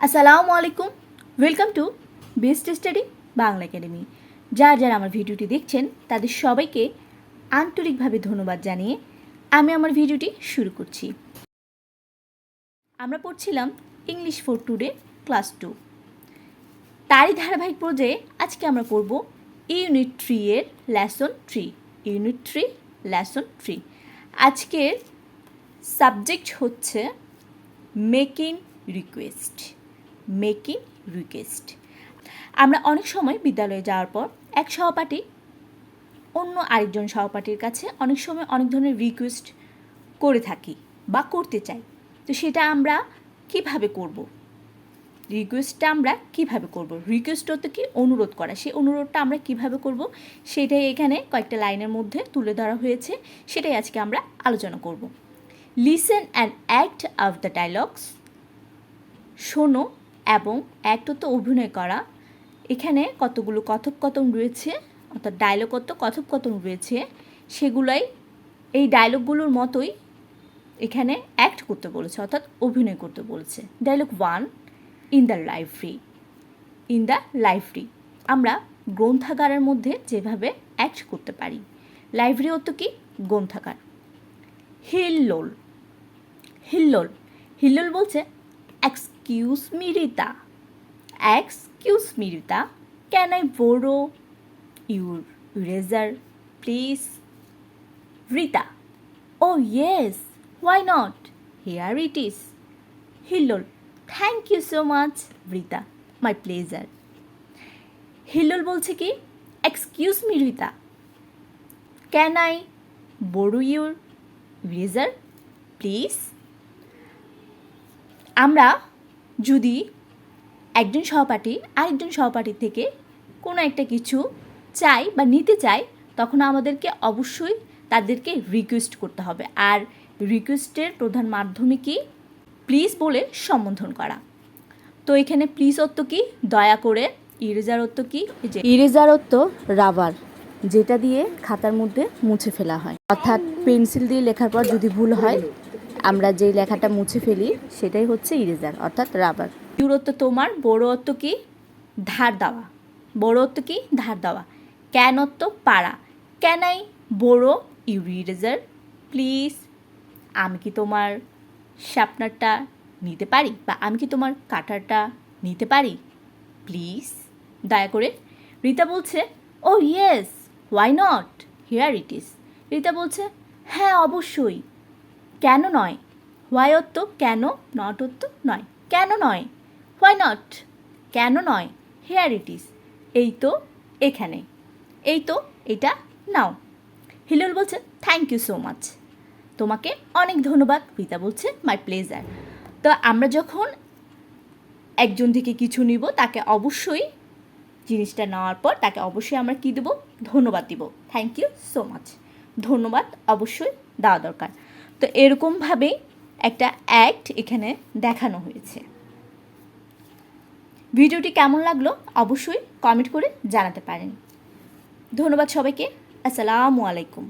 আসসালামু আলাইকুম welcome to Best Study Bangla Academy যারা যারা আমার ভিডিওটি দেখছেন, তাদের সবাইকে আন্তরিকভাবে ধন্যবাদ জানিয়ে আমি আমার ভিডিওটি শুরু করছি। আমরা পড়ছিলাম English for today class two তারই ধারাবাহিক পর্যায়ে আজকে আমরা পড়ব ইউনিট থ্রি এর lesson three unit three lesson three আজকের সাবজেক্ট হচ্ছে মেকিং রিকোয়েস্ট মেকিং রিকোয়েস্ট। আমরা অনেক সময় বিদ্যালয়ে যাওয়ার পর এক সহপাঠী অন্য আরেকজন সহপাঠীর কাছে অনেক সময় অনেক ধরনের রিকোয়েস্ট করে থাকি বা করতে চাই। তো সেটা আমরা কীভাবে করব? রিকোয়েস্টটা আমরা কীভাবে করব? রিকোয়েস্ট হতে কি অনুরোধ করা? সেই অনুরোধটা আমরা কীভাবে করব? সেটাই এখানে কয়েকটা লাইনের মধ্যে তুলে ধরা হয়েছে। সেটাই আজকে আমরা আলোচনা করব। Listen and act of the dialogues শোনো এবং তো অভিনয় করা। এখানে কতগুলো কথোপকথন রয়েছে, অর্থাৎ ডায়লগত কথোপকথন রয়েছে, সেগুলাই এই ডায়লগগুলোর মতোই এখানে অ্যাক্ট করতে বলেছে, অর্থাৎ অভিনয় করতে বলেছে। Dialogue one in the library in the library আমরা গ্রন্থাগারের মধ্যে যেভাবে অ্যাক্ট করতে পারি। লাইব্রেরি অর্থ কি? গ্রন্থাগার। হিল্লোল হিল্লোল হিল্লোল বলছে excuse me Rita excuse me Rita can I borrow your eraser please Rita oh yes why not here it is Hillol thank you so much Rita my pleasure Hillol বলছে কি? Excuse me Rita can I borrow your eraser please আমরা যদি একজন সহপাঠী আরেকজন সহপাঠীর থেকে কোনো একটা কিছু চাই বা নিতে চাই তখন আমাদেরকে অবশ্যই তাদেরকে রিকোয়েস্ট করতে হবে। আর রিকোয়েস্টের প্রধান মাধ্যমে কি? প্লিজ বলে সম্বোধন করা। তো এখানে প্লিজ অর্থ কি? দয়া করে। ইরেজার কি? যে ইরেজার অর্থ রাবার যেটা দিয়ে খাতার মধ্যে মুছে ফেলা হয়। অর্থাৎ পেন্সিল দিয়ে লেখার পর যদি ভুল হয় আমরা যেই লেখাটা মুছে ফেলি, সেটাই হচ্ছে ইরেজার অর্থাৎ রাবার অর্থ তোমার, বড় অর্থ কি? ধার দেওয়া। বড় অর্থ কি? ধার দেওয়া। ক্যান অর্থ পাড়া। Can I borrow your eraser please, আমি কি তোমার শার্পনারটা নিতে পারি? বা আমি কি তোমার কাটারটা নিতে পারি? প্লিজ, দয়া করে। রীতা বলছে ও yes why not here it is Rita বলছে হ্যাঁ অবশ্যই। কেন নয়? হোয়াই অর্থ কেন? নট অর্থ নয়। কেন নয়? Why not? কেন নয়? হেয়ার ইট ইস এই তো এখানে। এই তো এটা নাও। হিলুল বলছে থ্যাংক ইউ সো মাচ তোমাকে অনেক ধন্যবাদ পিতা বলছে মাই প্লেজার তো আমরা যখন একজন থেকে কিছু নিব, তাকে অবশ্যই জিনিসটা নেওয়ার পর তাকে অবশ্যই আমরা কী দেবো? ধন্যবাদ দিব। থ্যাংক ইউ সো মাচ ধন্যবাদ অবশ্যই দেওয়া দরকার। তো এরকমভাবেই একটা অ্যাক্ট এখানে দেখানো হয়েছে। ভিডিওটি কেমন লাগল অবশ্যই কমেন্ট করে জানাতে পারেন। ধন্যবাদ সবাইকে। আসসালামু আলাইকুম।